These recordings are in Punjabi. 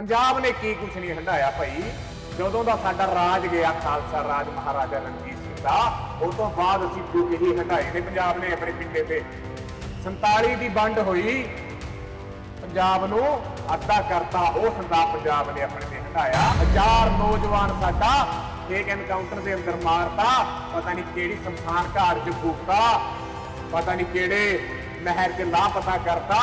ਪੰਜਾਬ ਨੇ ਕੀ ਕੁਛ ਨਹੀਂ ਹੰਡਾਇਆ ਭਾਈ। ਜਦੋਂ ਦਾ ਸਾਡਾ ਰਾਜ ਗਿਆ, ਖਾਲਸਾ ਰਾਜ ਮਹਾਰਾਜਾ ਰਣਜੀਤ ਸਿੰਘ ਦਾ, ਉਸ ਤੋਂ ਬਾਅਦ ਅਸੀਂ ਦੁੱਖ ਹੀ ਹੰਡਾਏ ਨੇ ਪੰਜਾਬ ਨੇ ਆਪਣੇ ਪਿੰਡੇ ਤੇ। 47 ਦੀ ਵੰਡ ਹੋਈ। ਪੰਜਾਬ ਨੂੰ ਅੱਧਾ ਕਰਤਾ, ਉਹ ਸੰਦਾ ਪੰਜਾਬ ਨੇ ਆਪਣੇ ਤੇ ਹੰਡਾਇਆ ਹਜ਼ਾਰ ਨੌਜਵਾਨ ਸਾਡਾ ਫੇਕ ਐਨਕਾਊਂਟਰ ਦੇ ਅੰਦਰ ਮਾਰਤਾ। ਪਤਾ ਨਹੀਂ ਕਿਹੜੀ ਸ਼ਮਸ਼ਾਨ ਘਾਟ 'ਚ ਫੂਕਤਾ। ਪਤਾ ਨਹੀਂ ਕਿਹੜੇ ਨਹਿਰ 'ਚ ਲਾਪਤਾ ਕਰਤਾ।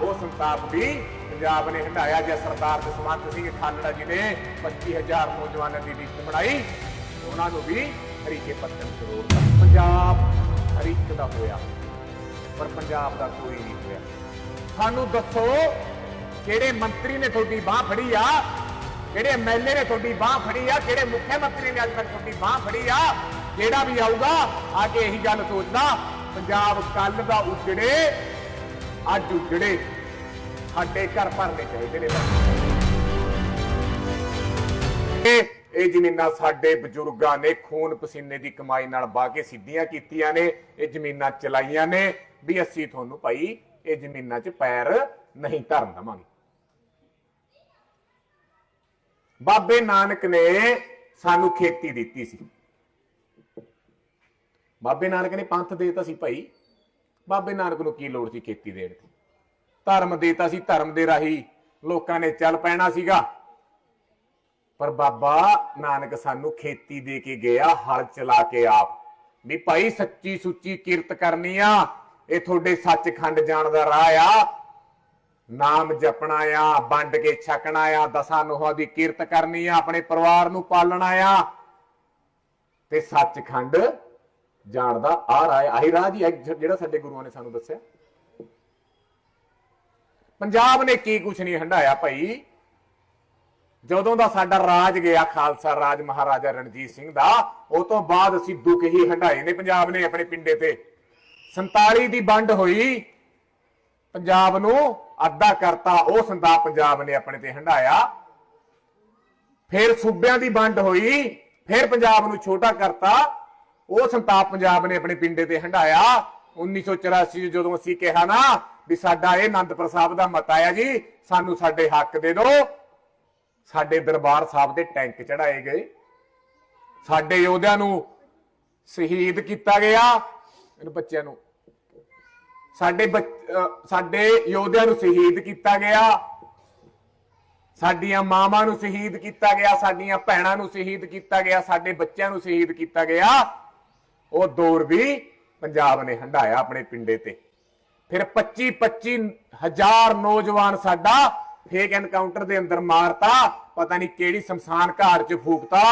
ਉਹ ਸੰਤਾਪ ਵੀ ਪੰਜਾਬ ਨੇ ਹੰਡਾਇਆ ਜੇ ਸਰਦਾਰ ਜਸਵੰਤ ਸਿੰਘ ਖਾਲੜਾ ਜੀ ਨੇ 25000 ਨੌਜਵਾਨਾਂ ਦੀ ਲਿਸਟ ਬਣਾਈ। ਉਹਨਾਂ ਨੂੰ ਵੀ ਹਰੀਕੇ ਪੱਤਨ ਜ਼ਰੂਰ। ਪੰਜਾਬ ਹਰੀਕ ਦਾ ਹੋਇਆ, ਪਰ ਪੰਜਾਬ ਦਾ ਕੋਈ ਨਹੀਂ ਹੋਇਆ। ਸਾਨੂੰ ਦੱਸੋ, ਕਿਹੜੇ ਮੰਤਰੀ ਨੇ ਤੁਹਾਡੀ ਬਾਹ ਫੜੀ ਆ? ਕਿਹੜੇ ਐਮਐਲਏ ਨੇ ਤੁਹਾਡੀ ਬਾਹ ਫੜੀ ਆ? ਕਿਹੜੇ ਮੁੱਖ ਮੰਤਰੀ ਨੇ ਅੱਜ ਤੱਕ ਤੁਹਾਡੀ ਬਾਹ ਫੜੀ ਆ? ਜਿਹੜਾ ਵੀ ਆਊਗਾ ਆ ਕੇ ਇਹੀ ਗੱਲ ਸੋਚਦਾ, ਪੰਜਾਬ ਕੱਲ ਦਾ ਉਜੜੇ, ਅੱਜ ਉਜੜੇ। ਸਾਡੇ ਘਰ ਭਰਨੇ ਚਾਹੀਦੇ ਨੇ ਇਹ ਇਹ ਜ਼ਮੀਨਾਂ ਸਾਡੇ ਬਜ਼ੁਰਗਾਂ ਨੇ ਖੂਨ ਪਸੀਨੇ ਦੀ ਕਮਾਈ ਨਾਲ ਵਾਹ ਕੇ ਸਿੱਧੀਆਂ ਕੀਤੀਆਂ ਨੇ। ਇਹ ਜ਼ਮੀਨਾਂ ਚਲਾਈਆਂ ਨੇ। ਵੀ ਅਸੀਂ ਤੁਹਾਨੂੰ ਭਾਈ ਇਹ ਜ਼ਮੀਨਾਂ 'ਚ ਪੈਰ ਨਹੀਂ ਧਰਨ ਦਵਾਂਗੇ। ਬਾਬੇ ਨਾਨਕ ਨੇ ਸਾਨੂੰ ਖੇਤੀ ਦਿੱਤੀ ਸੀ। ਬਾਬੇ ਨਾਨਕ ਨੇ ਪੰਥ ਦੇਤਾ ਸੀ ਭਾਈ। ਬਾਬੇ ਨਾਨਕ ਨੂੰ ਕੀ ਲੋੜ ਸੀ ਖੇਤੀ ਦੇਣ ਦੀ? ਧਰਮ ਦੇਤਾ ਸੀ ਧਰਮ ਦੇ ਰਾਹੀਂ ਲੋਕਾਂ ਨੇ ਚੱਲ ਪੈਣਾ ਸੀਗਾ। ਪਰ ਬਾਬਾ ਨਾਨਕ ਸਾਨੂੰ ਖੇਤੀ ਦੇ ਕੇ ਗਿਆ, ਹਲ ਚਲਾ ਕੇ ਆਪ। ਵੀ ਭਾਈ ਸੱਚੀ ਸੁੱਚੀ ਕਿਰਤ ਕਰਨੀ ਆ, ਇਹ ਤੁਹਾਡੇ ਸੱਚਖੰਡ ਜਾਣ ਦਾ ਰਾਹ ਆ। ਨਾਮ ਜਪਣਾ ਆ, ਵੰਡ ਕੇ ਛਕਣਾ ਆ, ਦਸਾਂ ਨੋਹਾਂ ਦੀ ਕਿਰਤ ਕਰਨੀ ਆ, ਆਪਣੇ ਪਰਿਵਾਰ ਨੂੰ ਪਾਲਣਾ ਆ। ਤੇ ਸੱਚਖੰਡ ਜਾਣ ਦਾ ਆ ਰਾਹ ਆਹੀ ਰਾਹ ਜੀ ਜਿਹੜਾ ਸਾਡੇ ਗੁਰੂਆਂ ਨੇ ਸਾਨੂੰ ਦੱਸਿਆ। ਪੰਜਾਬ ਨੇ ਕੀ ਕੁਛ ਨਹੀਂ ਹੰਡਾਇਆ ਭਾਈ? ਜਦੋਂ ਦਾ ਸਾਡਾ ਰਾਜ ਗਿਆ ਖਾਲਸਾ ਰਾਜ ਮਹਾਰਾਜਾ ਰਣਜੀਤ ਸਿੰਘ ਦਾ, ਉਹ ਤੋਂ ਬਾਅਦ ਅਸੀਂ ਦੁੱਖ ਹੀ ਹੰਡਾਏ ਨੇ ਪੰਜਾਬ ਨੇ ਆਪਣੇ ਪਿੰਡੇ ਤੇ। 47 ਦੀ ਵੰਡ ਹੋਈ। ਪੰਜਾਬ ਨੂੰ ਅੱਧਾ ਕਰਤਾ, ਉਹ ਸੰਦਾ ਪੰਜਾਬ ਨੇ ਆਪਣੇ ਤੇ ਹੰਡਾਇਆ ਫਿਰ ਸੂਬਿਆਂ ਦੀ ਵੰਡ ਹੋਈ, ਫਿਰ ਪੰਜਾਬ ਨੂੰ ਛੋਟਾ ਕਰਤਾ। ਉਹ ਸੰਤਾਪ ਪੰਜਾਬ ਨੇ ਆਪਣੇ ਪਿੰਡੇ ਤੇ ਹੰਡਾਇਆ 1984 ਚ ਜਦੋਂ ਅਸੀਂ ਕਿਹਾ ਨਾ ਵੀ ਸਾਡਾ ਇਹ ਆਨੰਦਪੁਰ ਸਾਹਿਬ ਦਾ ਮਤਾ ਆ ਜੀ, ਸਾਨੂੰ ਸਾਡੇ ਹੱਕ ਦੇ ਦਿਓ। ਸਾਡੇ ਦਰਬਾਰ ਸਾਹਿਬ ਦੇ ਟੈਂਕ ਚੜਾਏ ਗਏ। ਸਾਡੇ ਯੋਧਿਆਂ ਨੂੰ ਸ਼ਹੀਦ ਕੀਤਾ ਗਿਆ। ਇਹਨਾਂ ਬੱਚਿਆਂ ਨੂੰ। ਸਾਡੇ ਸਾਡੇ ਯੋਧਿਆਂ ਨੂੰ ਸ਼ਹੀਦ ਕੀਤਾ ਗਿਆ। ਸਾਡੀਆਂ ਮਾਵਾਂ ਨੂੰ ਸ਼ਹੀਦ ਕੀਤਾ ਗਿਆ। ਸਾਡੀਆਂ ਭੈਣਾਂ ਨੂੰ ਸ਼ਹੀਦ ਕੀਤਾ ਗਿਆ। ਸਾਡੇ ਬੱਚਿਆਂ ਨੂੰ ਸ਼ਹੀਦ ਕੀਤਾ ਗਿਆ। ਉਹ ਦੌਰ ਵੀ ਪੰਜਾਬ ਨੇ ਹੰਡਾਇਆ ਆਪਣੇ ਪਿੰਡੇ ਤੇ। ਫਿਰ 25 25 ਹਜ਼ਾਰ ਨੌਜਵਾਨ ਸਾਡਾ ਫੇਕ ਐਨਕਾਊਂਟਰ ਦੇ ਅੰਦਰ ਮਾਰਤਾ। ਪਤਾ ਨਹੀਂ ਕਿਹੜੀ ਸ਼ਮਸ਼ਾਨ ਘਾਟ 'ਚ ਫੂਕਤਾ।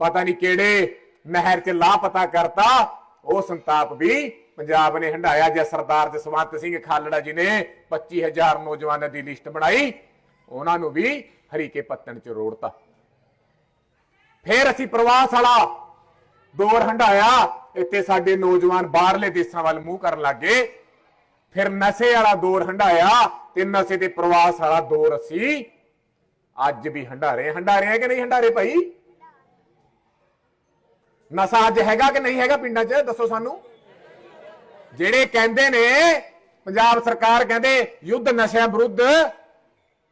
ਪਤਾ ਨਹੀਂ ਕਿਹੜੇ ਨਹਿਰ 'ਚ ਲਾਪਤਾ ਕਰਤਾ। ਉਹ ਸੰਤਾਪ ਵੀ ਪੰਜਾਬ ਨੇ ਹੰਡਾਇਆ ਜੇ ਸਰਦਾਰ ਜਸਵੰਤ ਸਿੰਘ ਖਾਲੜਾ ਜੀ ਨੇ 25000 ਨੌਜਵਾਨਾਂ ਦੀ ਲਿਸਟ ਬਣਾਈ। ਉਹਨਾਂ ਨੂੰ ਵੀ ਹਰੀਕੇ ਪੱਤਣ 'ਚ ਰੋੜਤਾ। ਫਿਰ ਅਸੀਂ ਪ੍ਰਵਾਸ ਵਾਲਾ ਦੌਰ ਹੰਡਾਇਆ ਇੱਥੇ ਸਾਡੇ ਨੌਜਵਾਨ ਬਾਹਰਲੇ ਦੇਸ਼ਾਂ ਵੱਲ ਮੂੰਹ ਕਰਨ ਲੱਗੇ ਫਿਰ ਨਸ਼ੇ ਵਾਲਾ ਦੌਰ ਹੰਡਾਇਆ ਤੇ ਨਸ਼ੇ ਤੇ ਪ੍ਰਵਾਸ ਵਾਲਾ ਦੌਰ ਅਸੀਂ ਅੱਜ ਵੀ ਹੰਡਾਰੇ ਹੰਡਾਰੇ ਰਹੇ ਕਿ ਨਹੀਂ ਹੰਡਾਰੇ ਭਾਈ? ਨਸ਼ਾ ਅੱਜ ਹੈਗਾ ਕਿ ਨਹੀਂ ਹੈਗਾ ਪਿੰਡਾਂ 'ਚ? ਦੱਸੋ ਸਾਨੂੰ। ਜਿਹੜੇ ਕਹਿੰਦੇ ਨੇ, ਪੰਜਾਬ ਸਰਕਾਰ ਕਹਿੰਦੇ ਯੁੱਧ ਨਸ਼ਿਆਂ ਵਿਰੁੱਧ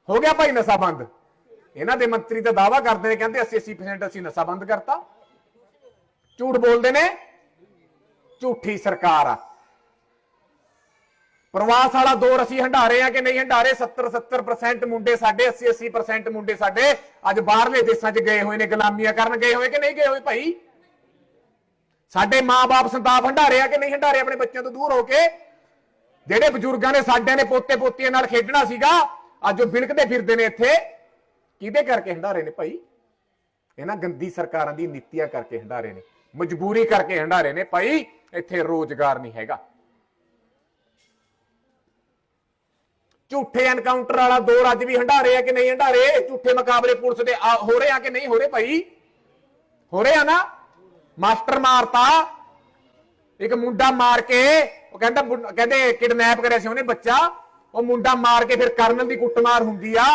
ਹੋ ਗਿਆ ਭਾਈ ਨਸ਼ਾ ਬੰਦ। ਇਹਨਾਂ ਦੇ ਮੰਤਰੀ ਤਾਂ ਦਾਵਾ ਕਰਦੇ ਨੇ, ਕਹਿੰਦੇ 80 80% ਅਸੀਂ ਨਸ਼ਾ ਬੰਦ ਕਰਤਾ। ਝੂਠ ਬੋਲਦੇ ਨੇ। ਝੂਠੀ ਸਰਕਾਰ ਆ। ਪ੍ਰਵਾਸ ਵਾਲਾ ਦੌਰ ਅਸੀਂ ਹੰਡਾਰੇ ਆ ਕਿ ਨਹੀਂ ਹੰਡਾਰੇ? 70 70% ਮੁੰਡੇ ਸਾਡੇ 80 80% ਮੁੰਡੇ ਸਾਡੇ ਅੱਜ ਬਾਹਰਲੇ ਦੇਸ਼ਾਂ 'ਚ ਗਏ ਹੋਏ ਨੇ, ਗੁਲਾਮੀਆਂ ਕਰਨ ਗਏ ਹੋਏ ਕਿ ਨਹੀਂ ਗਏ ਹੋਏ ਭਾਈ? ਸਾਡੇ ਮਾਪੇ ਸੰਤਾਪ ਹੰਡਾਰੇ ਆ ਕਿ ਨਹੀਂ ਹੰਡਾਰੇ? ਆਪਣੇ ਬੱਚਿਆਂ ਤੋਂ ਦੂਰ ਹੋ ਕੇ। ਜਿਹੜੇ ਬਜ਼ੁਰਗਾਂ ਨੇ ਸਾਡਿਆਂ ਨੇ ਪੋਤੇ ਪੋਤੀਆਂ ਨਾਲ ਖੇਡਣਾ ਸੀਗਾ, ਅੱਜ ਉਹ ਬਿਲਕਦੇ ਫਿਰਦੇ ਨੇ ਇੱਥੇ। ਕਿਹਦੇ ਕਰਕੇ ਹੰਡਾਰੇ ਨੇ ਭਾਈ? ਇਹਨਾਂ ਗੰਦੀ ਸਰਕਾਰਾਂ ਦੀ ਨੀਤੀਆਂ ਕਰਕੇ ਹੰਡਾਰੇ ਨੇ, ਮਜਬੂਰੀ ਕਰਕੇ ਹੰਡਾਰੇ ਨੇ ਭਾਈ। ਇੱਥੇ ਰੋਜ਼ਗਾਰ ਨਹੀਂ ਹੈਗਾ। ਝੂਠੇ ਐਨਕਾਊਂਟਰ ਵਾਲਾ ਦੌਰ ਅੱਜ ਵੀ ਹੰਡਾਰੇ ਆ ਕਿ ਨਹੀਂ ਹੰਡਾਰੇ? ਝੂਠੇ ਮੁਕਾਬਲੇ ਪੁਲਿਸ ਦੇ ਹੋ ਰਹੇ ਆ ਕਿ ਨਹੀਂ ਹੋ ਰਹੇ ਭਾਈ? ਹੋ ਰਹੇ ਆ ਨਾ? ਮਾਸਟਰ ਮਾਰਤਾ। ਇੱਕ ਮੁੰਡਾ ਮਾਰ ਕੇ, ਉਹ ਕਹਿੰਦਾ ਕਹਿੰਦੇ ਕਿਡਨੈਪ ਕਰਿਆ ਸੀ ਉਹਨੇ ਬੱਚਾ। ਉਹ ਮੁੰਡਾ ਮਾਰ ਕੇ ਫਿਰ ਕਰਨਲ ਦੀ ਕੁੱਟਮਾਰ ਹੁੰਦੀ ਆ।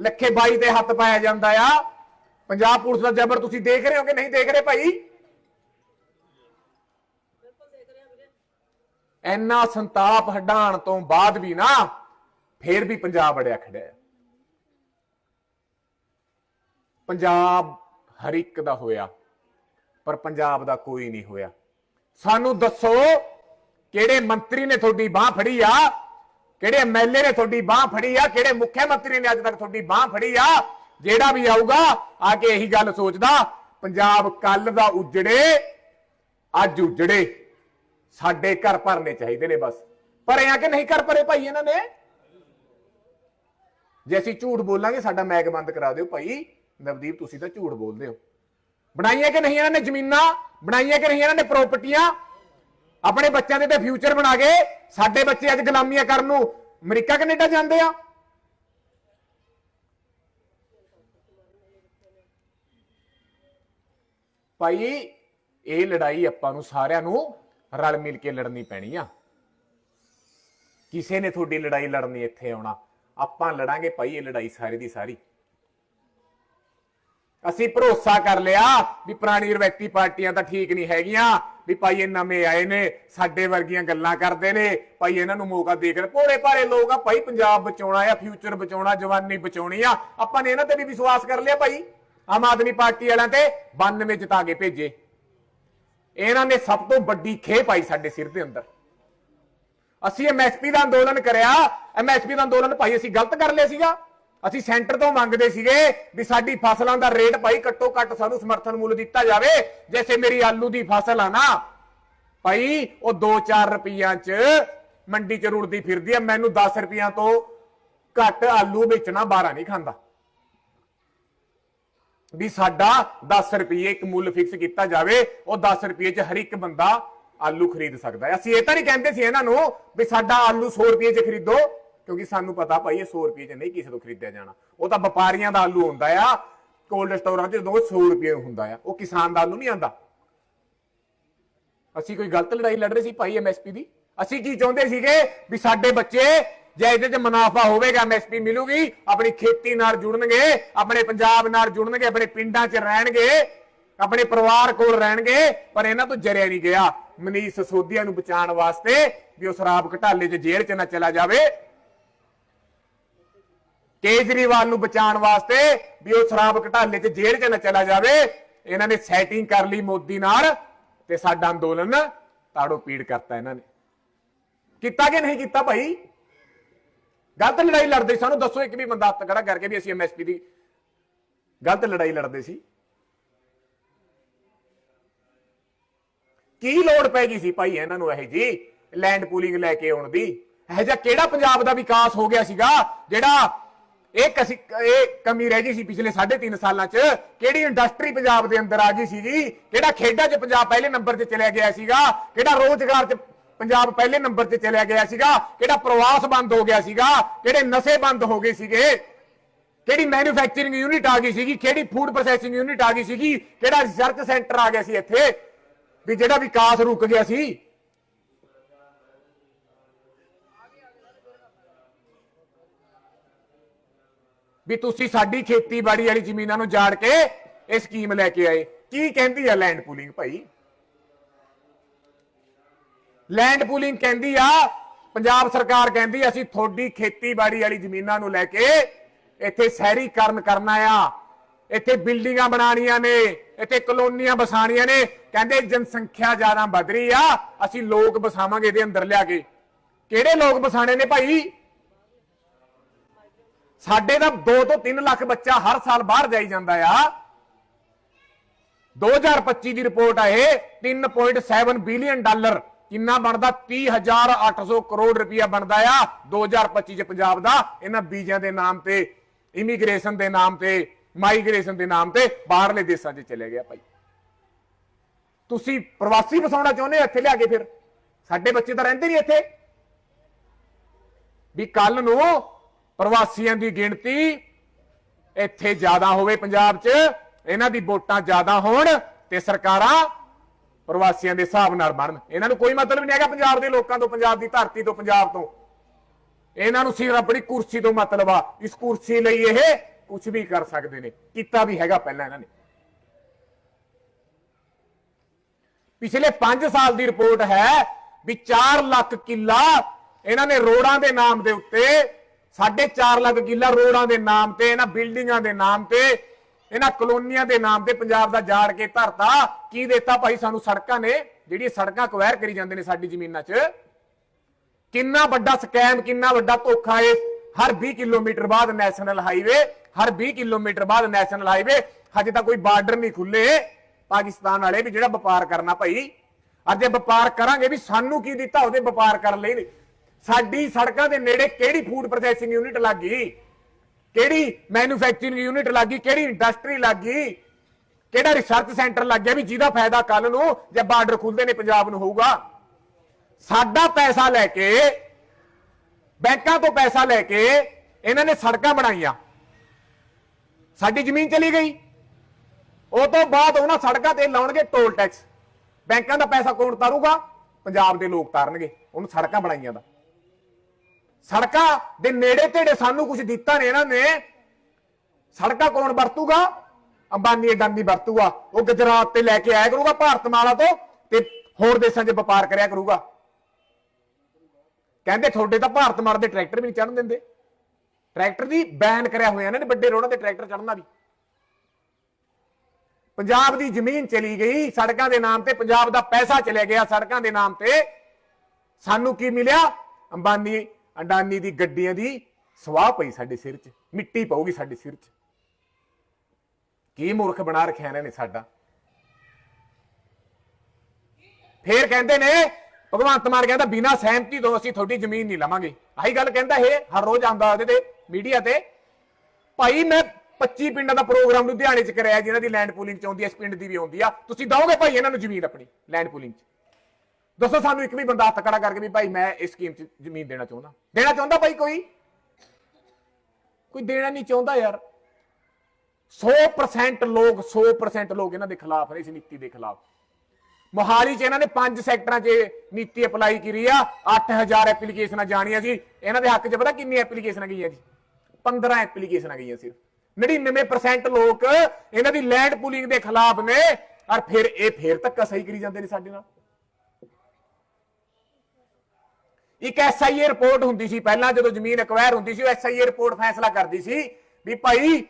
ਲੱਖੇ ਬਾਈ ਤੇ ਹੱਥ ਪਾਇਆ ਜਾਂਦਾ ਆ। ਪੰਜਾਬ ਪੁਲਿਸ ਦਾ ਜ਼ਬਰ ਤੁਸੀਂ ਦੇਖ ਰਹੇ ਹੋ ਕਿ ਨਹੀਂ ਦੇਖ ਰਹੇ ਭਾਈ? ਇੰਨਾ ਸੰਤਾਪ ਹਟਾਉਣ ਤੋਂ ਬਾਅਦ ਵੀ ਨਾ ਫੇਰ ਵੀ ਪੰਜਾਬ ਅੜਿਆ ਖੜਿਆ ਹੈ। ਪੰਜਾਬ ਹਰ ਇੱਕ ਦਾ ਹੋਇਆ, ਪਰ ਪੰਜਾਬ ਦਾ ਕੋਈ ਨਹੀਂ ਹੋਇਆ। ਸਾਨੂੰ ਦੱਸੋ, ਕਿਹੜੇ ਮੰਤਰੀ ਨੇ ਤੁਹਾਡੀ ਬਾਹ ਫੜੀ ਆ? ਕਿਹੜੇ ਐਮਐਲਏ ਨੇ ਤੁਹਾਡੀ ਬਾਹ ਫੜੀ ਆ? ਕਿਹੜੇ ਮੁੱਖ ਮੰਤਰੀ ਨੇ ਅੱਜ ਤੱਕ ਤੁਹਾਡੀ ਬਾਹ ਫੜੀ ਆ? ਜਿਹੜਾ ਵੀ ਆਊਗਾ, ਆ ਕੇ ਇਹੀ ਗੱਲ ਸੋਚਦਾ, ਪੰਜਾਬ ਕੱਲ ਦਾ ਉਜੜੇ, ਅੱਜ ਉਜੜੇ। ਸਾਡੇ ਘਰ ਭਰਨੇ ਚਾਹੀਦੇ ਨੇ ਬਸ। ਭਰੇ ਆ ਕਿ ਨਹੀਂ ਘਰ ਭਰੇ ਭਾਈ ਇਹਨਾਂ ਨੇ? ਜੇ ਅਸੀਂ ਝੂਠ ਬੋਲਾਂਗੇ, ਸਾਡਾ ਮੈਗ ਬੰਦ ਕਰਾ ਦਿਓ ਭਾਈ। ਨਵਦੀਪ, ਤੁਸੀਂ ਤਾਂ ਝੂਠ ਬੋਲਦੇ ਹੋ। ਬਣਾਈਆਂ ਕਿ ਨਹੀਂ ਇਹਨਾਂ ਨੇ ਜ਼ਮੀਨਾਂ? ਬਣਾਈਆਂ ਕਿ ਨਹੀਂ ਇਹਨਾਂ ਨੇ ਪ੍ਰਾਪਰਟੀਆਂ ਆਪਣੇ ਬੱਚਿਆਂ ਦੇ ਤੇ ਫਿਊਚਰ ਬਣਾ ਕੇ ਸਾਡੇ ਬੱਚੇ ਅੱਜ ਗੁਲਾਮੀਆਂ ਕਰਨ ਨੂੰ ਅਮਰੀਕਾ, ਕੈਨੇਡਾ ਜਾਂਦੇ ਆ। ਭਾਈ, ਇਹ ਲੜਾਈ ਆਪਾਂ ਨੂੰ ਸਾਰਿਆਂ ਨੂੰ ਰਲ ਮਿਲ ਕੇ ਲੜਨੀ ਪੈਣੀ ਆ। ਕਿਸੇ ਨੇ ਤੁਹਾਡੀ ਲੜਾਈ ਲੜਨੀ ਇੱਥੇ ਆਉਣਾ। ਆਪਾਂ ਲੜਾਂਗੇ ਭਾਈ ਇਹ ਲੜਾਈ ਸਾਰੀ ਦੀ ਸਾਰੀ। ਅਸੀਂ ਭਰੋਸਾ ਕਰ ਲਿਆ ਵੀ ਪੁਰਾਣੀ ਰਵੈਤੀ ਪਾਰਟੀਆਂ ਤਾਂ ਠੀਕ ਨਹੀਂ ਹੈਗੀਆਂ, ਵੀ ਭਾਈ ਇਹ ਨਵੇਂ ਆਏ ਨੇ, ਸਾਡੇ ਵਰਗੀਆਂ ਗੱਲਾਂ ਕਰਦੇ ਨੇ, ਭਾਈ ਇਹਨਾਂ ਨੂੰ ਮੌਕਾ ਦੇ ਕੇ ਭੋਲੇ ਭਾਰੇ ਲੋਕ ਆ, ਭਾਈ ਪੰਜਾਬ ਬਚਾਉਣਾ ਆ ਫਿਊਚਰ ਬਚਾਉਣਾ, ਜਵਾਨੀ ਬਚਾਉਣੀ ਆ। ਆਪਾਂ ਨੇ ਇਹਨਾਂ ਤੇ ਵੀ ਵਿਸ਼ਵਾਸ ਕਰ ਲਿਆ ਭਾਈ, ਆਮ ਆਦਮੀ ਪਾਰਟੀ ਵਾਲਿਆਂ ਤੇ 92 ਜਿਤਾ ਕੇ ਭੇਜੇ। ਇਹਨਾਂ ਨੇ ਸਭ ਤੋਂ ਵੱਡੀ ਖੇ ਪਾਈ ਸਾਡੇ ਸਿਰ ਦੇ ਅੰਦਰ। ਅਸੀਂ ਐਮਐਸਪੀ ਦਾ ਅੰਦੋਲਨ ਕਰਿਆ ਐਮਐਸਪੀ ਦਾ ਅੰਦੋਲਨ ਭਾਈ ਅਸੀਂ ਗਲਤ ਕਰ ਲਿਆ ਸੀਗਾ। ਅਸੀਂ ਸੈਂਟਰ ਤੋਂ ਮੰਗਦੇ ਸੀਗੇ ਵੀ ਸਾਡੀ ਫਸਲਾਂ ਦਾ ਰੇਟ ਭਾਈ ਘੱਟੋ ਘੱਟ ਸਾਨੂੰ ਸਮਰਥਨ ਮੁੱਲ ਦਿੱਤਾ ਜਾਵੇ, ਜੈਸੇ ਮੇਰੀ ਆਲੂ ਦੀ ਫਸਲ ਆ ਨਾ। ਭਾਈ, ਉਹ 2-4 ਰੁਪਈਆਂ 'ਚ ਮੰਡੀ 'ਚ ਰੁੜਦੀ ਫਿਰਦੀ ਆ, ਮੈਨੂੰ 10 ਰੁਪਈਆਂ ਤੋਂ ਘੱਟ ਆਲੂ ਵੇਚਣਾ 12 ਨਹੀਂ ਖਾਂਦਾ। ਵੀ ਸਾਡਾ 10 ਰੁਪਏ ਇੱਕ ਮੁੱਲ ਫਿਕਸ ਕੀਤਾ ਜਾਵੇ, ਉਹ 10 ਰੁਪਏ 'ਚ ਹਰ ਇੱਕ ਬੰਦਾ ਆਲੂ ਖਰੀਦ ਸਕਦਾ ਹੈ। ਅਸੀਂ ਇਹ ਤਾਂ ਨਹੀਂ ਕਹਿੰਦੇ ਸੀ ਇਹਨਾਂ ਨੂੰ ਵੀ ਸਾਡਾ ਆਲੂ 100 ਰੁਪਏ 'ਚ ਖਰੀਦੋ, ਕਿਉਂਕਿ ਸਾਨੂੰ ਪਤਾ ਭਾਈ ਇਹ 100 ਰੁਪਏ 'ਚ ਨਹੀਂ ਕਿਸੇ ਤੋਂ ਖਰੀਦਿਆ ਜਾਣਾ। ਉਹ ਤਾਂ ਵਪਾਰੀਆਂ ਦਾ ਆਲੂ ਹੁੰਦਾ ਆ ਕੋਲਡ ਸਟੋਰਾਂ 'ਚ ਜਦੋਂ 100 ਰੁਪਏ ਹੁੰਦਾ ਆ, ਉਹ ਕਿਸਾਨ ਦਾ ਆਲੂ ਨਹੀਂ ਆਂਦਾ। ਅਸੀਂ ਕੋਈ ਗਲਤ ਲੜਾਈ ਲੜ ਰਹੇ ਸੀ ਭਾਈ ਐਮਐਸਪੀ ਦੀ? ਅਸੀਂ ਕੀ ਚਾਹੁੰਦੇ ਸੀਗੇ ਵੀ ਸਾਡੇ ਬੱਚੇ ਜੇ ਇਹਦੇ 'ਚ ਮੁਨਾਫਾ ਹੋਵੇਗਾ ਐਮਐਸਪੀ ਮਿਲੂਗੀ, ਆਪਣੀ ਖੇਤੀ ਨਾਲ ਜੁੜਨਗੇ, ਆਪਣੇ ਪੰਜਾਬ ਨਾਲ ਜੁੜਨਗੇ, ਆਪਣੇ ਪਿੰਡਾਂ 'ਚ ਰਹਿਣਗੇ, ਆਪਣੇ ਪਰਿਵਾਰ ਕੋਲ ਰਹਿਣਗੇ, ਪਰ ਇਹਨਾਂ ਤੋਂ ਜਰਿਆ ਨਹੀਂ ਗਿਆ। ਮਨੀਸ਼ ਸਸੋਦੀਆ ਨੂੰ ਬਚਾਉਣ ਵਾਸਤੇ ਵੀ ਉਹ ਸ਼ਰਾਬ ਘਟਾਲੇ 'ਚ ਜੇਲ੍ਹ 'ਚ ਨਾ ਚਲਾ ਜਾਵੇ। ਕੇਜਰੀਵਾਲ ਨੂੰ ਬਚਾਉਣ ਵਾਸਤੇ ਵੀ ਉਹ ਸ਼ਰਾਬ ਘਟਾਲੇ 'ਚ ਜੇਲ੍ਹ 'ਚ ਨਾ ਚਲਾ ਜਾਵੇ। ਇਹਨਾਂ ਨੇ ਸੈਟਿੰਗ ਕਰ ਲਈ ਮੋਦੀ ਨਾਲ ਤੇ ਸਾਡਾ ਅੰਦੋਲਨ ਤਾੜੋ ਪੀੜ ਕਰਤਾ ਇਹਨਾਂ ਨੇ। ਕੀਤਾ ਕਿ ਨਹੀਂ ਕੀਤਾ ਭਾਈ? ਗਲਤ ਲੜਾਈ ਲੜਦੇ ਸਾਨੂੰ ਦੱਸੋ ਇੱਕ ਵੀ ਬੰਦਾ ਹੱਥ ਖੜਾ ਕਰਕੇ ਵੀ ਅਸੀਂ ਐਮਐਸਪੀ ਦੀ ਗਲਤ ਲੜਾਈ ਲੜਦੇ ਸੀ। ਕੀ ਲੋੜ ਪੈ ਗਈ ਸੀ ਭਾਈ ਇਹਨਾਂ ਨੂੰ ਇਹ ਜੀ ਲੈਂਡ ਪੂਲਿੰਗ ਲੈ ਕੇ ਆਉਣ ਦੀ? ਇਹ ਜਿਹਾ ਕਿਹੜਾ ਪੰਜਾਬ ਦਾ ਵਿਕਾਸ ਹੋ ਗਿਆ ਸੀਗਾ ਜਿਹੜਾ ਇਹ ਕਸੀ ਇਹ ਕਮੀ ਰਹਿ ਗਈ ਸੀ ਪਿਛਲੇ 3.5 ਸਾਲਾਂ 'ਚ? ਕਿਹੜੀ ਇੰਡਸਟਰੀ ਪੰਜਾਬ ਦੇ ਅੰਦਰ ਆ ਗਈ ਸੀ ਜੀ ਕਿਹੜਾ ਖੇਡਾਂ 'ਚ ਪੰਜਾਬ ਪਹਿਲੇ ਨੰਬਰ ਤੇ ਚਲਿਆ ਗਿਆ ਸੀਗਾ? ਕਿਹੜਾ ਰੋਜ਼ਗਾਰ 'ਚ ਪੰਜਾਬ ਪਹਿਲੇ ਨੰਬਰ ਤੇ ਚਲਿਆ ਗਿਆ ਸੀਗਾ? ਕਿਹੜਾ ਪ੍ਰਵਾਸ ਬੰਦ ਹੋ ਗਿਆ ਸੀਗਾ? ਕਿਹੜੇ ਨਸ਼ੇ ਬੰਦ ਹੋ ਗਏ ਸੀਗੇ? ਕਿਹੜੀ ਮੈਨੂਫੈਕਚਰਿੰਗ ਯੂਨਿਟ ਆ ਗਈ ਸੀਗੀ? ਕਿਹੜੀ ਫੂਡ ਪ੍ਰੋਸੈਸਿੰਗ ਯੂਨਿਟ ਆ ਗਈ ਸੀਗੀ? ਕਿਹੜਾ ਰਿਸਰਚ ਸੈਂਟਰ ਆ ਗਿਆ ਸੀ ਇੱਥੇ? ਵੀ ਜਿਹੜਾ ਵਿਕਾਸ ਰੁਕ ਗਿਆ ਸੀ। ਵੀ ਤੁਸੀਂ ਸਾਡੀ ਖੇਤੀਬਾੜੀ ਵਾਲੀ ਜ਼ਮੀਨਾਂ ਨੂੰ ਜਾੜ ਕੇ ਇਹ ਸਕੀਮ ਲੈ ਕੇ ਆਏ। ਕੀ ਕਹਿੰਦੀ ਆ ਲੈਂਡ ਪੂਲਿੰਗ ਭਾਈ? ਲੈਂਡ ਪੂਲਿੰਗ ਕਹਿੰਦੀ ਆ, ਪੰਜਾਬ ਸਰਕਾਰ ਕਹਿੰਦੀ ਅਸੀਂ ਤੁਹਾਡੀ ਖੇਤੀਬਾੜੀ ਵਾਲੀ ਜ਼ਮੀਨਾਂ ਨੂੰ ਲੈ ਕੇ ਇੱਥੇ ਸ਼ਹਿਰੀਕਰਨ ਕਰਨਾ ਆ। ਇੱਥੇ ਬਿਲਡਿੰਗਾਂ ਬਣਾਉਣੀਆਂ ਨੇ। ਇੱਥੇ ਕਲੋਨੀਆਂ ਵਸਾਣੀਆਂ ਨੇ। ਕਹਿੰਦੇ ਜਨਸੰਖਿਆ ਜ਼ਿਆਦਾ ਵੱਧ ਰਹੀ ਆ, ਅਸੀਂ ਲੋਕ ਵਸਾਵਾਂਗੇ ਇਹਦੇ ਅੰਦਰ ਲਿਆ ਕੇ। ਕਿਹੜੇ ਲੋਕ ਬਸਾਣੇ ਨੇ ਭਾਈ? ਸਾਡੇ ਦਾ 2 ਤੋਂ 3 ਲੱਖ ਬੱਚਾ ਹਰ ਸਾਲ ਬਾਹਰ ਜਾਈ ਜਾਂਦਾ ਆ। 2025 ਦੀ ਰਿਪੋਰਟ ਆ ਇਹ 3.7 ਬਿਲੀਅਨ ਡਾਲਰ। ਕਿੰਨਾ ਬਣਦਾ? 30800 ਕਰੋੜ ਰੁਪਇਆ ਬਣਦਾ ਆ। 2025 ਚ ਪੰਜਾਬ ਦਾ, ਇਹਨਾਂ ਬੀਜਾਂ ਦੇ ਨਾਮ ਤੇ, ਇਮੀਗ੍ਰੇਸ਼ਨ ਦੇ ਨਾਮ ਤੇ। ਮਾਈਗ੍ਰੇਸ਼ਨ ਦੇ ਨਾਮ ਤੇ ਬਾਹਰਲੇ ਦੇਸ਼ਾਂ 'ਚ ਚਲੇ ਗਿਆ ਭਾਈ। ਤੁਸੀਂ ਪ੍ਰਵਾਸੀ ਵਸਾਉਣਾ ਚਾਹੁੰਦੇ ਹੋ ਇੱਥੇ ਲਿਆ ਕੇ ਫਿਰ? ਸਾਡੇ ਬੱਚੇ ਤਾਂ ਰਹਿੰਦੇ ਨਹੀਂ ਇੱਥੇ। ਵੀ ਕੱਲ ਨੂੰ ਪ੍ਰਵਾਸੀਆਂ ਦੀ ਗਿਣਤੀ ਇੱਥੇ ਜ਼ਿਆਦਾ ਹੋਵੇ ਪੰਜਾਬ 'ਚ, ਇਹਨਾਂ ਦੀ ਵੋਟਾਂ ਜ਼ਿਆਦਾ ਹੋਣ ਤੇ ਸਰਕਾਰਾਂ ਪ੍ਰਵਾਸੀਆਂ ਦੇ ਹਿਸਾਬ ਨਾਲ ਬਣਨ। ਇਹਨਾਂ ਨੂੰ ਕੋਈ ਮਤਲਬ ਨਹੀਂ ਹੈਗਾ ਪੰਜਾਬ ਦੇ ਲੋਕਾਂ ਤੋਂ, ਪੰਜਾਬ ਦੀ ਧਰਤੀ ਤੋਂ, ਪੰਜਾਬ ਤੋਂ। ਇਹਨਾਂ ਨੂੰ ਸਿਰਫ ਆਪਣੀ ਕੁਰਸੀ ਤੋਂ ਮਤਲਬ ਆ। ਇਸ ਕੁਰਸੀ ਲਈ ਇਹ ਕੁਝ ਵੀ ਕਰ ਸਕਦੇ ਨੇ, ਕੀਤਾ ਵੀ ਹੈਗਾ ਪਹਿਲਾਂ ਇਹਨਾਂ ਨੇ। ਪਿਛਲੇ 5 ਸਾਲ ਦੀ ਰਿਪੋਰਟ ਹੈ ਵੀ 4 ਲੱਖ ਕਿੱਲਾ ਇਹਨਾਂ ਨੇ ਰੋਡਾਂ ਦੇ ਨਾਮ ਦੇ ਉੱਤੇ 4.5 ਲੱਖ ਕਿੱਲਾ ਰੋਡਾਂ ਦੇ ਨਾਮ ਤੇ, ਇਹਨਾਂ ਬਿਲਡਿੰਗਾਂ ਦੇ ਨਾਮ ਤੇ, ਇਹਨਾਂ ਕਲੋਨੀਆਂ ਦੇ ਨਾਮ ਤੇ ਪੰਜਾਬ ਦਾ ਜਾੜ ਕੇ ਧਰਤਾ। ਕੀ ਦਿੱਤਾ ਭਾਈ ਸਾਨੂੰ ਸੜਕਾਂ ਨੇ? ਜਿਹੜੀ ਸੜਕਾਂ ਅਕਵਾਇਰ ਕਰੀ ਜਾਂਦੇ ਨੇ ਸਾਡੀ ਜ਼ਮੀਨਾਂ 'ਚ। ਕਿੰਨਾ ਵੱਡਾ ਸਕੈਮ ਕਿੰਨਾ ਵੱਡਾ ਧੋਖਾ ਏ ਹਰ 20 ਕਿਲੋਮੀਟਰ ਬਾਅਦ ਨੈਸ਼ਨਲ ਹਾਈਵੇ, ਹਰ 20 ਕਿਲੋਮੀਟਰ ਬਾਅਦ ਨੈਸ਼ਨਲ ਹਾਈਵੇ, ਹਜੇ ਤਾਂ ਕੋਈ ਬਾਰਡਰ ਨਹੀਂ ਖੁੱਲੇ ਪਾਕਿਸਤਾਨ ਵਾਲੇ ਵੀ ਜਿਹੜਾ ਵਪਾਰ ਕਰਨਾ ਭਾਈ, ਅੱਜ ਜੇ ਵਪਾਰ ਕਰਾਂਗੇ ਵੀ ਸਾਨੂੰ ਕੀ ਦਿੱਤਾ, ਉਹਦੇ ਵਪਾਰ ਕਰਨ ਲਈ ਸਾਡੀ ਸੜਕਾਂ ਦੇ ਨੇੜੇ ਕਿਹੜੀ ਫੂਡ ਪ੍ਰੋਸੈਸਿੰਗ ਯੂਨਿਟ ਲੱਗੀ? ਕਿਹੜੀ ਮੈਨੂਫੈਕਚਰਿੰਗ ਯੂਨਿਟ ਲੱਗੀ? ਕਿਹੜੀ ਇੰਡਸਟਰੀ ਲੱਗੀ? ਕਿਹੜਾ ਰਿਸਰਚ ਸੈਂਟਰ ਲੱਗ ਗਿਆ ਵੀ ਜਿਹਦਾ ਫਾਇਦਾ ਕੱਲ ਨੂੰ ਜੇ ਬਾਰਡਰ ਖੁੱਲਦੇ ਨੇ, ਪੰਜਾਬ ਨੂੰ ਹੋਊਗਾ। ਸਾਡਾ ਪੈਸਾ ਲੈ ਕੇ ਬੈਂਕਾਂ ਤੋਂ ਪੈਸਾ ਲੈ ਕੇ ਇਹਨਾਂ ਨੇ ਸੜਕਾਂ ਬਣਾਈਆਂ। ਸਾਡੀ ਜ਼ਮੀਨ ਚਲੀ ਗਈ। ਉਹ ਤੋਂ ਬਾਅਦ ਉਹਨਾਂ ਸੜਕਾਂ ਤੇ ਲਾਉਣਗੇ ਟੋਲ ਟੈਕਸ। ਬੈਂਕਾਂ ਦਾ ਪੈਸਾ ਕੌਣ ਤਾਰੂਗਾ? ਪੰਜਾਬ ਦੇ ਲੋਕ ਤਾਰਨਗੇ, ਉਹਨੂੰ ਸੜਕਾਂ ਬਣਾਈਆਂ ਦਾ। ਸੜਕਾਂ ਦੇ ਨੇੜੇ ਤੇੜੇ ਸਾਨੂੰ ਕੁਝ ਦਿੱਤਾ ਨੇ ਇਹਨਾਂ ਨੇ। ਸੜਕਾਂ ਕੌਣ ਵਰਤੂਗਾ? ਅੰਬਾਨੀ ਅਡਾਨੀ ਵਰਤੂਗਾ ਉਹ ਗੁਜਰਾਤ ਤੇ ਲੈ ਕੇ ਆਇਆ ਕਰੂਗਾ ਭਾਰਤ ਮਾਲਾ ਤੋਂ ਤੇ ਹੋਰ ਦੇਸ਼ਾਂ 'ਚ ਵਪਾਰ ਕਰਿਆ ਕਰੂਗਾ। ਕਹਿੰਦੇ ਤੁਹਾਡੇ ਤਾਂ ਭਾਰਤ ਮਾਰ ਦੇ ਟਰੈਕਟਰ ਵੀ ਨਹੀਂ ਚੜਨ ਦਿੰਦੇ। ਟਰੈਕਟਰ ਦੀ ਬੈਨ ਕਰਿਆ ਹੋਇਆ ਇਹਨਾਂ ਨੇ ਵੱਡੇ ਰੋਡਾਂ ਤੇ ਟਰੈਕਟਰ ਚੜਨਾ ਵੀ। ਪੰਜਾਬ ਦੀ ਜ਼ਮੀਨ ਚਲੀ ਗਈ, ਸੜਕਾਂ ਦੇ ਨਾਮ ਤੇ ਪੰਜਾਬ ਦਾ ਪੈਸਾ ਚਲਿਆ ਗਿਆ, ਸੜਕਾਂ ਦੇ ਨਾਮ ਤੇ। ਸਾਨੂੰ ਕੀ ਮਿਲਿਆ? ਅੰਬਾਨੀ, ਅੰਡਾਨੀ ਦੀ ਗੱਡੀਆਂ ਦੀ ਸਵਾਹ ਪਈ ਸਾਡੇ ਸਿਰ 'ਚ, ਮਿੱਟੀ ਪਊਗੀ ਸਾਡੇ ਸਿਰ 'ਚ। ਕੀ ਮੂਰਖ ਬਣਾ ਰੱਖਿਆ ਇਹਨਾਂ ਨੇ ਸਾਡਾ? ਫੇਰ ਕਹਿੰਦੇ ਨੇ ਭਗਵੰਤ ਮਾਨ ਕਹਿੰਦਾ, ਬਿਨਾਂ ਸਹਿਮਤੀ ਤੋਂ ਅਸੀਂ ਤੁਹਾਡੀ ਜ਼ਮੀਨ ਨਹੀਂ ਲਵਾਂਗੇ। ਆਹੀ ਗੱਲ ਕਹਿੰਦਾ ਇਹ ਹਰ ਰੋਜ਼ ਆਉਂਦਾ ਉਹਦੇ ਤੇ, ਮੀਡੀਆ ਤੇ। ਭਾਈ, ਮੈਂ 25 ਪਿੰਡਾਂ ਦਾ ਪ੍ਰੋਗਰਾਮ ਲੁਧਿਆਣੇ 'ਚ ਕਰਾਇਆ ਜਿਹਨਾਂ ਦੀ ਲੈਂਡ ਪੂਲਿੰਗ ਚ ਆਉਂਦੀ ਹੈ, ਇਸ ਪਿੰਡ ਦੀ ਵੀ ਆਉਂਦੀ ਆ। ਤੁਸੀਂ ਦਓਗੇ ਭਾਈ ਇਹਨਾਂ ਨੂੰ ਜ਼ਮੀਨ ਆਪਣੀ ਲੈਂਡ ਪੂਲਿੰਗ 'ਚ? ਦੱਸੋ ਸਾਨੂੰ ਇੱਕ ਵੀ ਬੰਦਾ ਹੱਥ ਖੜਾ ਕਰਕੇ ਵੀ ਭਾਈ ਮੈਂ ਇਸ ਸਕੀਮ 'ਚ ਜ਼ਮੀਨ ਦੇਣਾ ਚਾਹੁੰਦਾ। ਦੇਣਾ ਚਾਹੁੰਦਾ ਭਾਈ ਕੋਈ? ਕੋਈ ਦੇਣਾ ਨਹੀਂ ਚਾਹੁੰਦਾ ਯਾਰ। 100% ਲੋਕ 100% ਲੋਕ ਇਹਨਾਂ ਦੇ ਖਿਲਾਫ ਨੇ, ਇਸ ਨੀਤੀ ਦੇ ਖਿਲਾਫ। ਮੋਹਾਲੀ 'ਚ ਇਹਨਾਂ ਨੇ ਪੰਜ ਸੈਕਟਰਾਂ 'ਚ ਨੀਤੀ ਅਪਲਾਈ ਕਰੀ ਆ 8000 ਐਪਲੀਕੇਸ਼ਨਾਂ ਜਾਣੀਆਂ ਸੀ। ਇਹਨਾਂ ਦੇ ਹੱਕ 'ਚ ਪਤਾ ਕਿੰਨੀ ਐਪਲੀਕੇਸ਼ਨਾਂ ਗਈਆਂ ਜੀ? 15 ਐਪਲੀਕੇਸ਼ਨਾਂ ਗਈਆਂ ਸਿਰਫ। 99% ਲੋਕ ਇਹਨਾਂ ਦੀ ਲੈਂਡ ਪੂਲਿੰਗ ਦੇ ਖਿਲਾਫ ਨੇ। ਔਰ ਫਿਰ ਇਹ ਫੇਰ ਧੱਕਾ ਸਹੀ ਕਰੀ ਜਾਂਦੇ ਨੇ ਸਾਡੇ ਨਾਲ। ਇੱਕ ਐਸਆਈਏ ਰਿਪੋਰਟ ਹੁੰਦੀ ਸੀ ਪਹਿਲਾਂ, ਜਦੋਂ ਜ਼ਮੀਨ ਐਕਵਾਇਰ ਹੁੰਦੀ ਸੀ, ਉਹ ਐਸਆਈਏ ਰਿਪੋਰਟ ਫੈਸਲਾ ਕਰਦੀ ਸੀ ਵੀ ਭਾਈ,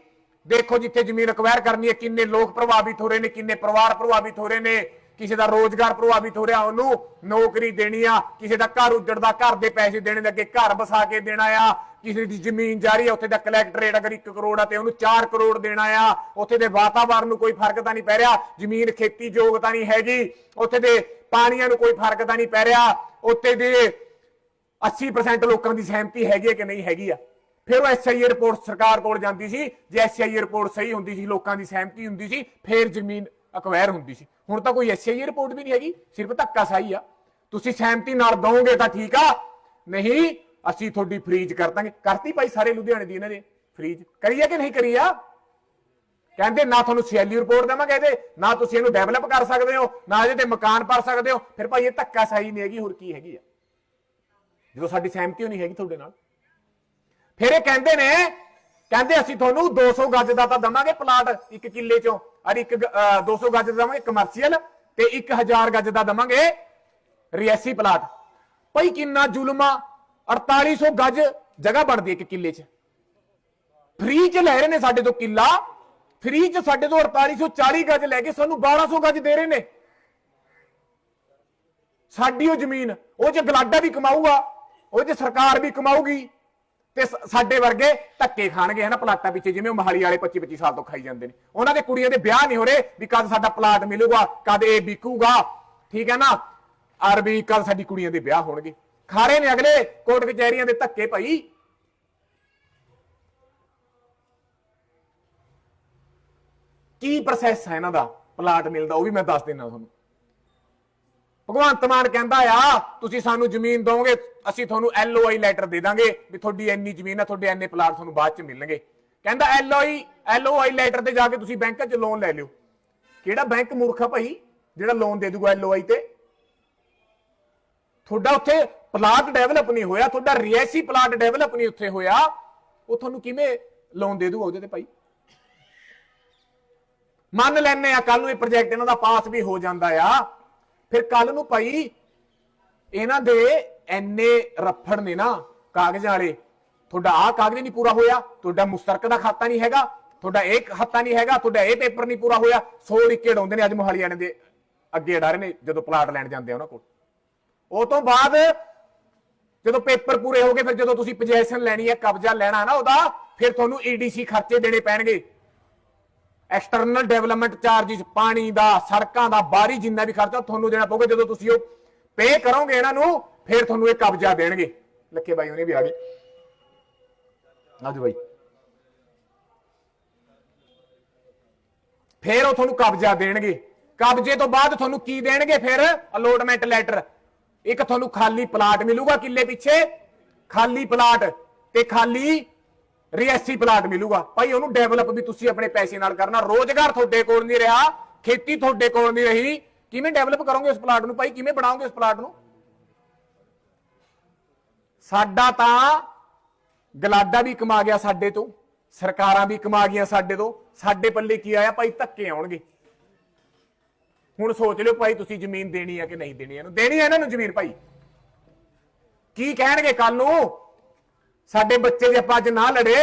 ਦੇਖੋ ਜਿੱਥੇ ਜ਼ਮੀਨ ਐਕਵਾਇਰ ਕਰਨੀ ਹੈ, ਕਿੰਨੇ ਲੋਕ ਪ੍ਰਭਾਵਿਤ ਹੋ ਰਹੇ ਨੇ, ਕਿੰਨੇ ਪਰਿਵਾਰ ਪ੍ਰਭਾਵਿਤ ਹੋ ਰਹੇ ਨੇ। ਕਿਸੇ ਦਾ ਰੋਜ਼ਗਾਰ ਪ੍ਰਭਾਵਿਤ ਹੋ ਰਿਹਾ, ਉਹਨੂੰ ਨੌਕਰੀ ਦੇਣੀ ਆ, ਕਿਸੇ ਦਾ ਘਰ ਉੱਜੜਦਾ ਘਰ ਦੇ ਪੈਸੇ ਦੇਣੇ ਦੇ ਘਰ ਵਸਾ ਕੇ ਦੇਣਾ ਆ, ਕਿਸੇ ਦੀ ਜ਼ਮੀਨ ਜਾ ਰਹੀ ਉੱਥੇ ਦਾ ਕਲੈਕਟਰ ਅਗਰ 1 ਕਰੋੜ ਆ ਤੇ ਉਹਨੂੰ 4 ਕਰੋੜ ਦੇਣਾ ਆ, ਉੱਥੇ ਦੇ ਵਾਤਾਵਰਣ ਨੂੰ ਕੋਈ ਫ਼ਰਕ ਤਾਂ ਨਹੀਂ ਪੈ ਰਿਹਾ, ਜ਼ਮੀਨ ਖੇਤੀ ਯੋਗ ਤਾਂ ਨਹੀਂ ਹੈਗੀ, ਉੱਥੇ ਦੇ ਪਾਣੀਆਂ ਨੂੰ ਕੋਈ ਫ਼ਰਕ ਤਾਂ ਨਹੀਂ ਪੈ ਰਿਹਾ, ਉੱਥੇ ਦੇ 80% ਲੋਕਾਂ ਦੀ ਸਹਿਮਤੀ ਹੈਗੀ ਹੈ ਕਿ ਨਹੀਂ ਹੈਗੀ ਆ। ਫਿਰ ਉਹ ਐਸਆਈਏ ਰਿਪੋਰਟ ਸਰਕਾਰ ਕੋਲ ਜਾਂਦੀ ਸੀ, ਜੇ ਐਸਆਈਏ ਰਿਪੋਰਟ ਸਹੀ ਹੁੰਦੀ ਸੀ, ਲੋਕਾਂ ਦੀ ਸਹਿਮਤੀ ਹੁੰਦੀ ਸੀ, ਫਿਰ ਜ਼ਮੀਨ ਅਕਵਾਇਰ ਹੁੰਦੀ ਸੀ। ਹੁਣ ਤਾਂ ਕੋਈ ਐਸਆਈਏ ਰਿਪੋਰਟ ਵੀ ਨਹੀਂ ਹੈਗੀ, ਸਿਰਫ ਧੱਕਾ ਸਹੀ ਆ। ਤੁਸੀਂ ਸਹਿਮਤੀ ਨਾਲ ਦਵੋਗੇ ਤਾਂ ਠੀਕ ਆ। ਨਹੀਂ, ਅਸੀਂ ਤੁਹਾਡੀ ਫ੍ਰੀਜ ਕਰ ਦਾਂਗੇ। ਕਰਤੀ ਭਾਈ ਸਾਰੇ ਲੁਧਿਆਣੇ ਦੀ ਇਹਨਾਂ ਦੇ ਫ੍ਰੀਜ ਕਰੀ ਕਿ ਨਹੀਂ ਕਰੀ ਆ? ਕਹਿੰਦੇ ਨਾ ਤੁਹਾਨੂੰ ਸੀਐਲਯੂ ਰਿਪੋਰਟ ਦੇਵਾਂਗੇ ਇਹਦੇ, ਨਾ ਤੁਸੀਂ ਇਹਨੂੰ ਡਿਵੈਲਪ ਕਰ ਸਕਦੇ ਹੋ, ਨਾ ਇਹਦੇ ਤੇ ਮਕਾਨ ਪਾ ਸਕਦੇ ਹੋ। ਫਿਰ ਭਾਈ ਇਹ ਧੱਕਾ ਸਹੀ ਨਹੀਂ ਹੈਗੀ, ਹੋਰ ਕੀ ਹੈਗੀ ਆ? ਜਦੋਂ ਸਾਡੀ ਸਹਿਮਤੀ ਨਹੀਂ ਹੈਗੀ ਤੁਹਾਡੇ ਨਾਲ। ਫਿਰ ਇਹ ਕਹਿੰਦੇ ਨੇ ਕਹਿੰਦੇ ਅਸੀਂ ਤੁਹਾਨੂੰ 200 ਗੱਜ ਦਾ ਤਾਂ ਦਵਾਂਗੇ ਪਲਾਟ ਇੱਕ ਕਿੱਲੇ ਚੋਂ। ਔਰ ਇੱਕ ਗ- ਅਹ 200 ਗੱਜ ਦਾ ਦਵਾਂਗੇ ਕਮਰਸ਼ੀਅਲ ਤੇ 1000 ਗੱਜ ਦਾ ਦਵਾਂਗੇ ਰਿਐਸੀ ਪਲਾਟ। ਭਾਈ ਕਿੰਨਾ ਜ਼ੁਲਮ ਆ? 4800 ਗੱਜ ਜਗ੍ਹਾ ਬਣਦੀ ਹੈ ਇੱਕ ਕਿੱਲੇ 'ਚ। ਫ੍ਰੀ 'ਚ ਲੈ ਰਹੇ ਨੇ ਸਾਡੇ ਤੋਂ ਕਿੱਲਾ। ਫ੍ਰੀ 'ਚ ਸਾਡੇ ਤੋਂ 4840 ਗੱਜ ਲੈ ਕੇ ਸਾਨੂੰ 1200 ਗੱਜ ਦੇ ਰਹੇ ਨੇ। ਸਾਡੀ ਉਹ ਜ਼ਮੀਨ, ਉਹ ਚ ਗਲਾਡਾ ਵੀ ਕਮਾਊਗਾ, ਉਹ ਚ ਸਰਕਾਰ ਵੀ ਕਮਾਊਗੀ। ਤੇ ਸ- ਸਾਡੇ ਵਰਗੇ ਧੱਕੇ ਖਾਣਗੇ, ਹਨਾ, ਪਲਾਟਾਂ ਪਿੱਛੇ, ਜਿਵੇਂ ਉਹ ਮਹਾਲੀ ਵਾਲੇ 25 25 ਸਾਲ ਤੋਂ ਖਾਈ ਜਾਂਦੇ ਨੇ। ਉਹਨਾਂ ਦੇ ਕੁੜੀਆਂ ਦੇ ਵਿਆਹ ਨਹੀਂ ਹੋ ਰਹੇ ਵੀ ਕਦ ਸਾਡਾ ਪਲਾਟ ਮਿਲੂਗਾ, ਕਦ ਇਹ ਵਿਕੂਗਾ। ਠੀਕ ਹੈ ਨਾ? ਔਰ ਵੀ ਕਦ ਸਾਡੀ ਕੁੜੀਆਂ ਦੇ ਵਿਆਹ ਹੋਣਗੇ। ਖਾ ਰਹੇ ਨੇ ਅਗਲੇ ਕੋਰਟ ਕਚਹਿਰੀਆਂ ਦੇ ਧੱਕੇ ਭਾਈ। ਕੀ ਪ੍ਰੋਸੈਸ ਹੈ ਇਹਨਾਂ ਦਾ? ਪਲਾਟ ਮਿਲਦਾ, ਉਹ ਵੀ ਮੈਂ ਦੱਸ ਦਿੰਦਾ ਤੁਹਾਨੂੰ। ਭਗਵੰਤ ਮਾਨ ਕਹਿੰਦਾ ਆ, ਤੁਸੀਂ ਸਾਨੂੰ ਜ਼ਮੀਨ ਦੋਗੇ, ਅਸੀਂ ਤੁਹਾਨੂੰ ਐਲਓਆਈ ਲੈਟਰ ਦੇ ਦਾਂਗੇ, ਵੀ ਤੁਹਾਡੀ ਇੰਨੀ ਜ਼ਮੀਨ ਆ, ਤੁਹਾਡੇ ਇੰਨੇ ਪਲਾਟ ਤੁਹਾਨੂੰ ਬਾਅਦ ਚ ਮਿਲਣਗੇ। ਕਹਿੰਦਾ ਐਲਓਆਈ ਐਲਓਆਈ ਲੈਟਰ ਤੇ ਜਾ ਕੇ ਤੁਸੀਂ ਬੈਂਕ 'ਚ ਲੋਨ ਲੈ ਲਿਓ। ਕਿਹੜਾ ਬੈਂਕ ਮੂਰਖ ਭਾਈ, ਜਿਹੜਾ ਲੋਨ ਦੇ ਦੂਗਾ ਐਲਓਆਈ ਤੇ? ਤੁਹਾਡਾ ਉੱਥੇ ਪਲਾਟ ਡਿਵੈਲਪ ਨਹੀਂ ਹੋਇਆ, ਤੁਹਾਡਾ ਰਿਐਸੀ ਪਲਾਟ ਡਿਵੈਲਪ ਨਹੀਂ ਉੱਥੇ ਹੋਇਆ। ਉਹ ਤੁਹਾਨੂੰ ਕਿਵੇਂ ਲੋਨ ਦੇ ਦੂਗਾ ਉਹਦੇ ਤੇ ਭਾਈ? ਮੰਨ ਲੈਨੇ ਆ ਕੱਲ ਨੂੰ ਇਹ ਪ੍ਰੋਜੈਕਟ ਇਹਨਾਂ ਦਾ ਪਾਸ ਵੀ ਹੋ ਜਾਂਦਾ ਆ। ਫਿਰ ਕੱਲ ਨੂੰ ਭਾਈ ਇਹਨਾਂ ਦੇ ਐਨੇ ਰੱਫੜ ਨੇ ਨਾ ਕਾਗਜ਼ਾਂ ਵਾਲੇ। ਤੁਹਾਡਾ ਆਹ ਕਾਗਜ਼ ਨਹੀਂ ਪੂਰਾ ਹੋਇਆ, ਤੁਹਾਡਾ ਮੁਸ਼ਤਰਕ ਦਾ ਖਾਤਾ ਨਹੀਂ ਹੈਗਾ, ਤੁਹਾਡਾ ਇਹ ਖਾਤਾ ਨਹੀਂ ਹੈਗਾ, ਤੁਹਾਡਾ ਇਹ ਪੇਪਰ ਨਹੀਂ ਪੂਰਾ ਹੋਇਆ। 100 ਲਿਖੇ ਡਾਉਂਦੇ ਨੇ ਅੱਜ ਮੋਹਾਲੀ ਵਾਲਿਆਂ ਦੇ। ਅੱਗੇ ਅੜਾ ਰਹੇ ਨੇ ਜਦੋਂ ਪਲਾਟ ਲੈਣ ਜਾਂਦੇ ਆ ਉਹਨਾਂ ਕੋਲ। ਉਹ ਤੋਂ ਬਾਅਦ ਜਦੋਂ ਪੇਪਰ ਪੂਰੇ ਹੋ ਗਏ, ਫਿਰ ਜਦੋਂ ਤੁਸੀਂ ਪੋਜੀਸ਼ਨ ਲੈਣੀ ਹੈ, ਕਬਜ਼ਾ ਲੈਣਾ ਨਾ ਉਹਦਾ, ਫਿਰ ਤੁਹਾਨੂੰ ਈਡੀਸੀ ਖਰਚੇ ਦੇਣੇ ਪੈਣਗੇ। ਐਕਸਟਰਨਲ ਡਿਵੈਲਪਮੈਂਟ ਚਾਰजेस ਪਾਣੀ ਦਾ, ਸੜਕਾਂ ਦਾ ਬਾਹਰੀ ਜਿੰਨਾ ਵੀ ਖਰਚਾ ਤੁਹਾਨੂੰ ਦੇਣਾ ਪਊਗਾ, ਜਦੋਂ ਤੁਸੀਂ ਉਹ ਪੇ ਕਰੋਗੇ ਇਹਨਾਂ ਨੂੰ, ਫਿਰ ਤੁਹਾਨੂੰ ਇਹ ਕਬਜ਼ਾ ਦੇਣਗੇ। ਲੱਕੇ ਬਾਈ ਉਹਨੇ ਵੀ ਆ ਗਏ। ਆਜੋ ਬਾਈ। ਫਿਰ ਉਹ ਤੁਹਾਨੂੰ ਕਬਜ਼ਾ ਦੇਣਗੇ। ਕਬਜ਼ੇ ਤੋਂ ਬਾਅਦ ਤੁਹਾਨੂੰ ਕੀ ਦੇਣਗੇ? ਫਿਰ ਅਲੋਟਮੈਂਟ ਲੈਟਰ ਇੱਕ ਤੁਹਾਨੂੰ ਖਾਲੀ ਪਲਾਟ ਮਿਲੂਗਾ ਕਿੱਲੇ ਪਿੱਛੇ। ਖਾਲੀ ਪਲਾਟ ਤੇ ਖਾਲੀ ਰਿਐਸੀ ਪਲਾਟ ਮਿਲੂਗਾ। ਭਾਈ, ਉਹਨੂੰ ਡਿਵੈਲਪ ਵੀ ਤੁਸੀਂ ਆਪਣੇ ਪੈਸੇ ਨਾਲ ਕਰਨਾ। ਰੋਜ਼ਗਾਰ ਤੁਹਾਡੇ ਕੋਲ ਨਹੀਂ ਰਿਹਾ। ਖੇਤੀ ਤੁਹਾਡੇ ਕੋਲ ਨਹੀਂ ਰਹੀ। ਕਿਵੇਂ ਡਿਵੈਲਪ ਕਰੋਗੇ ਉਸ ਪਲਾਟ ਨੂੰ? ਭਾਈ, ਕਿਵੇਂ ਬਣਾਓਗੇ ਉਸ ਪਲਾਟ ਨੂੰ? ਸਾਡਾ ਤਾਂ ਗਲਾਡਾ ਵੀ ਕਮਾ ਗਿਆ ਸਾਡੇ ਤੋਂ। ਸਰਕਾਰਾਂ ਵੀ ਕਮਾ ਗਈਆਂ ਸਾਡੇ ਤੋਂ। ਸਾਡੇ ਪੱਲੇ ਕੀ ਆਇਆ? ਭਾਈ, ਧੱਕੇ ਆਉਣਗੇ। ਹੁਣ ਸੋਚ ਲਿਓ ਭਾਈ, ਤੁਸੀਂ ਜ਼ਮੀਨ ਦੇਣੀ ਹੈ ਕਿ ਨਹੀਂ ਦੇਣੀ ਇਹਨੂੰ ਦੇਣੀ ਹੈ ਇਹਨਾਂ ਨੂੰ ਜ਼ਮੀਨ, ਭਾਈ। ਕੀ ਕਹਿਣਗੇ ਕੱਲ ਨੂੰ? ਸਾਡੇ ਬੱਚੇ ਜੇ ਆਪਾਂ ਅੱਜ ਨਾ ਲੜੇ,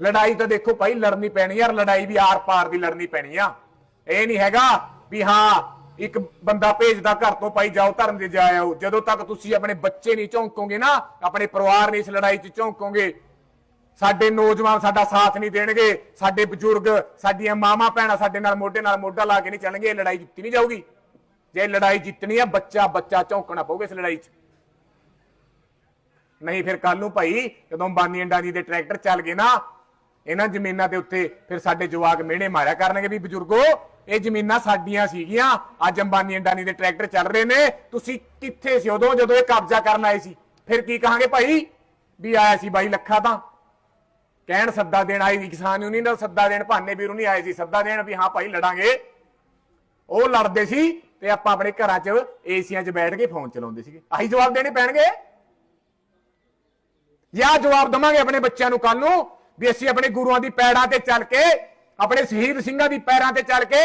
ਲੜਾਈ ਤਾਂ ਦੇਖੋ ਭਾਈ ਲੜਨੀ ਪੈਣੀ ਯਾਰ ਲੜਾਈ ਵੀ ਆਰ ਪਾਰ ਦੀ ਲੜਨੀ ਪੈਣੀ ਆ। ਇਹ ਨਹੀਂ ਹੈਗਾ ਵੀ ਹਾਂ, ਇੱਕ ਬੰਦਾ ਭੇਜਦਾ ਘਰ ਤੋਂ, ਭਾਈ ਜਾਓ ਧਰਮ ਦੇ ਜਾ ਆਓ। ਜਦੋਂ ਤੱਕ ਤੁਸੀਂ ਆਪਣੇ ਬੱਚੇ ਨਹੀਂ ਝੌਂਕੋਗੇ ਨਾ, ਆਪਣੇ ਪਰਿਵਾਰ ਨਹੀਂ ਇਸ ਲੜਾਈ 'ਚ ਝੌਂਕੋਗੇ, ਸਾਡੇ ਨੌਜਵਾਨ ਸਾਡਾ ਸਾਥ ਨਹੀਂ ਦੇਣਗੇ, ਸਾਡੇ ਬਜ਼ੁਰਗ, ਸਾਡੀਆਂ ਮਾਵਾਂ ਭੈਣਾਂ ਸਾਡੇ ਨਾਲ ਮੋਢੇ ਨਾਲ ਮੋਢਾ ਲਾ ਕੇ ਨਹੀਂ ਚੱਲਣਗੇ, ਇਹ ਲੜਾਈ ਜਿੱਤੀ ਨਹੀਂ ਜਾਊਗੀ। ਜੇ ਲੜਾਈ ਜਿੱਤਣੀ ਆ, ਬੱਚਾ ਬੱਚਾ ਝੌਂਕਣਾ ਪਊਗਾ ਇਸ ਲੜਾਈ 'ਚ। ਨਹੀਂ, ਫਿਰ ਕੱਲ ਨੂੰ ਭਾਈ, ਜਦੋਂ ਬਾਨੀ ਅੰਡਾਨੀ ਦੇ ਟਰੈਕਟਰ ਚੱਲ ਗਏ ਨਾ, ਇਹਨਾਂ ਜ਼ਮੀਨਾਂ ਦੇ ਉੱਤੇ ਫਿਰ ਸਾਡੇ ਜਵਾਕ ਮਿਹਣੇ ਮਾਰਿਆ ਕਰਨਗੇ ਵੀ ਬਜ਼ੁਰਗੋ, ਇਹ ਜ਼ਮੀਨਾਂ ਸਾਡੀਆਂ ਸੀਗੀਆਂ, ਅੱਜ ਅੰਬਾਨੀ ਅੰਡਾਨੀ ਦੇ ਟਰੈਕਟਰ ਚੱਲ ਰਹੇ ਨੇ, ਤੁਸੀਂ ਕਿੱਥੇ ਸੀ ਉਦੋਂ ਜਦੋਂ ਇਹ ਕਬਜ਼ਾ ਕਰਨ ਆਏ ਸੀ? ਫਿਰ ਕੀ ਕਹਾਂਗੇ ਭਾਈ? ਵੀ ਆਇਆ ਸੀ ਬਾਈ ਲੱਖਾ ਤਾਂ ਕਹਿਣ ਸੱਦਾ ਦੇਣ ਆਈ ਸੀ, ਕਿਸਾਨ ਯੂਨੀਅਨ ਦਾ ਸੱਦਾ ਦੇਣ, ਭਾਨੇ ਵੀਰੂ ਨਹੀਂ ਆਏ ਸੀ, ਸੱਦਾ ਦੇਣ ਵੀ ਹਾਂ ਭਾਈ ਲੜਾਂਗੇ। ਉਹ ਲੜਦੇ ਸੀ ਤੇ ਆਪਾਂ ਆਪਣੇ ਘਰਾਂ 'ਚ ਏਸੀਆਂ 'ਚ ਬੈਠ ਕੇ ਫੋਨ ਚਲਾਉਂਦੇ ਸੀਗੇ। ਆਹੀ ਜਵਾਬ ਦੇਣੇ ਪੈਣਗੇ। ਜਾਂ ਜਵਾਬ ਦਵਾਂਗੇ ਆਪਣੇ ਬੱਚਿਆਂ ਨੂੰ ਕੱਲ ਨੂੰ ਵੀ ਅਸੀਂ ਆਪਣੇ ਗੁਰੂਆਂ ਦੀ ਪੈੜਾਂ ਤੇ ਚੱਲ ਕੇ, ਆਪਣੇ ਸ਼ਹੀਦ ਸਿੰਘਾਂ ਦੀ ਪੈੜਾਂ ਤੇ ਚੱਲ ਕੇ,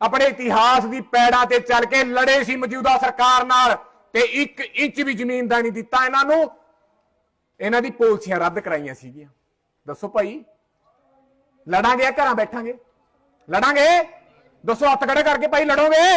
ਆਪਣੇ ਇਤਿਹਾਸ ਦੀ ਪੈੜਾਂ ਤੇ ਚੱਲ ਕੇ ਲੜੇ ਸੀ ਮੌਜੂਦਾ ਸਰਕਾਰ ਨਾਲ ਤੇ ਇੱਕ ਇੰਚ ਵੀ ਜ਼ਮੀਨ ਦਾ ਨਹੀਂ ਦਿੱਤਾ ਇਹਨਾਂ ਨੂੰ। ਇਹਨਾਂ ਦੀ ਪਾਲਿਸੀਆਂ ਰੱਦ ਕਰਾਈਆਂ ਸੀਗੀਆਂ। ਦੱਸੋ ਭਾਈ, ਲੜਾਂਗੇ ਜਾਂ ਘਰਾਂ ਬੈਠਾਂਗੇ? ਲੜਾਂਗੇ? ਦੱਸੋ ਹੱਥ ਖੜੇ ਕਰਕੇ ਭਾਈ ਲੜੋਗੇ?